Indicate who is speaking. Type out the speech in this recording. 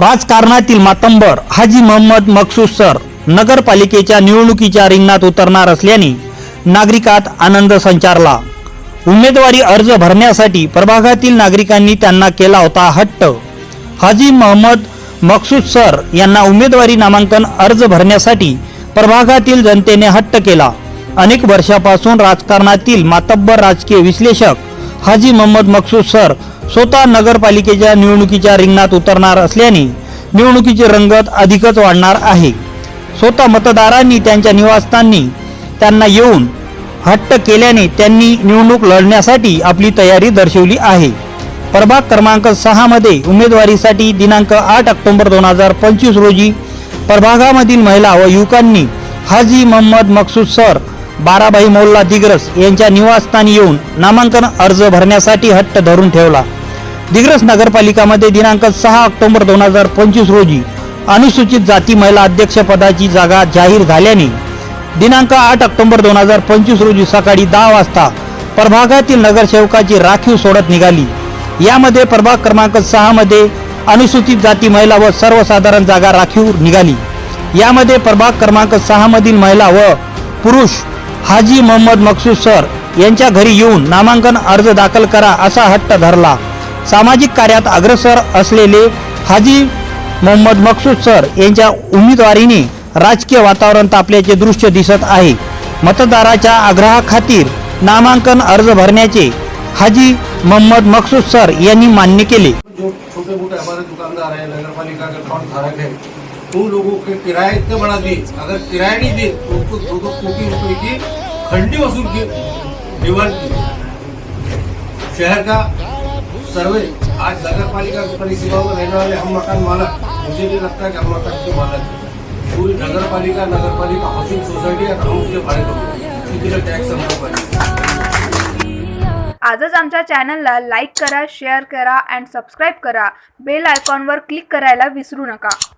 Speaker 1: राजकारणातील मातंबर हाजी मोहम्मद मकसूद सर नगरपालिकेच्या निवडणुकीच्या रिंगणात उतरणार असल्याने नागरिकात आनंद संचारला. उमेदवारी अर्ज भरण्यासाठी प्रभागातील नागरिकांनी त्यांना केला होता हट्ट. हाजी मोहम्मद मकसूद सर यांना उमेदवारी नामांकन अर्ज भरण्यासाठी प्रभागातील जनतेने हट्ट केला. अनेक वर्षापासून राजकारणातील मातब्बर राजकीय विश्लेषक हाजी मोहम्मद मकसूद सर स्वतः नगरपालिकेच्या निवडणुकीच्या रिंगणात उतरणार असल्याने निवडणुकीची रंगत अधिकच वाढणार आहे. स्वतः मतदारांनी त्यांच्या निवासस्थानी त्यांना येऊन हट्ट केल्याने त्यांनी निवडणूक लढण्यासाठी आपली तयारी दर्शवली आहे. प्रभाग क्रमांक सहामध्ये उमेदवारीसाठी दिनांक आठ ऑक्टोबर दोन हजार पंचवीस रोजी प्रभागामधील महिला व युवकांनी हाजी मोहम्मद मकसूद सर बाराबाई मोल्ला दिग्रस यांच्या निवासस्थानी येऊन नामांकन अर्ज भरण्यासाठी हट्ट धरून ठेवला. दिग्रस नगरपालिकामध्ये दिनांक सहा ऑक्टोबर दोन हजार पंचवीस रोजी अनुसूचित जाती महिला अध्यक्षपदाची जागा जाहीर झाल्याने दिनांक आठ ऑक्टोबर दोन हजार पंचवीस रोजी सकाळी दहा वाजता प्रभागातील नगरसेवकाची राखीव सोडत निघाली. यामध्ये प्रभाग क्रमांक सहामध्ये अनुसूचित जाती महिला व सर्वसाधारण जागा राखीव निघाली. यामध्ये प्रभाग क्रमांक सहामधील महिला व पुरुष हाजी मोहम्मद मकसूद सर यांच्या घरी येऊन नामांकन अर्ज दाखल करा असा हट्ट धरला. सामाजिक कार्यात अग्रसर असलेले हाजी मोहम्मद मकसूद सर यांच्या उमेदवारीने राजकीय वातावरण तापल्याचे दृश्य दिसत आहे. मतदाराच्या आग्रहाखातीर नामांकन अर्ज भरण्याचे हाजी मोहम्मद मकसूद सर यांनी मान्य केले.
Speaker 2: जो छोटे मोटे हमारे दुकानदार हैं नगर पालिका के धारक हैं। उन लोगों के किराए इतने बढ़ा दिए। अगर किराया नहीं दिए तो उनको दो दो कोटी रुपए की खंडी वसूल की डिमांड की। शहर का सर्वे आज नगर पालिका परिसीमा में रहने वाले हम मकान मालक मुझे नहीं लगता कि हम मकान के मालक पूरी नगर पालिका नगर पालिका हाउसिंग सोसाइटी और हम उसके भाड़े लोग इतने टैक्स हम लोग
Speaker 3: आजच आमच्या चॅनलला लाईक करा शेअर करा अँड सबस्क्राईब करा. बेल आयकॉनवर क्लिक करायला विसरू नका.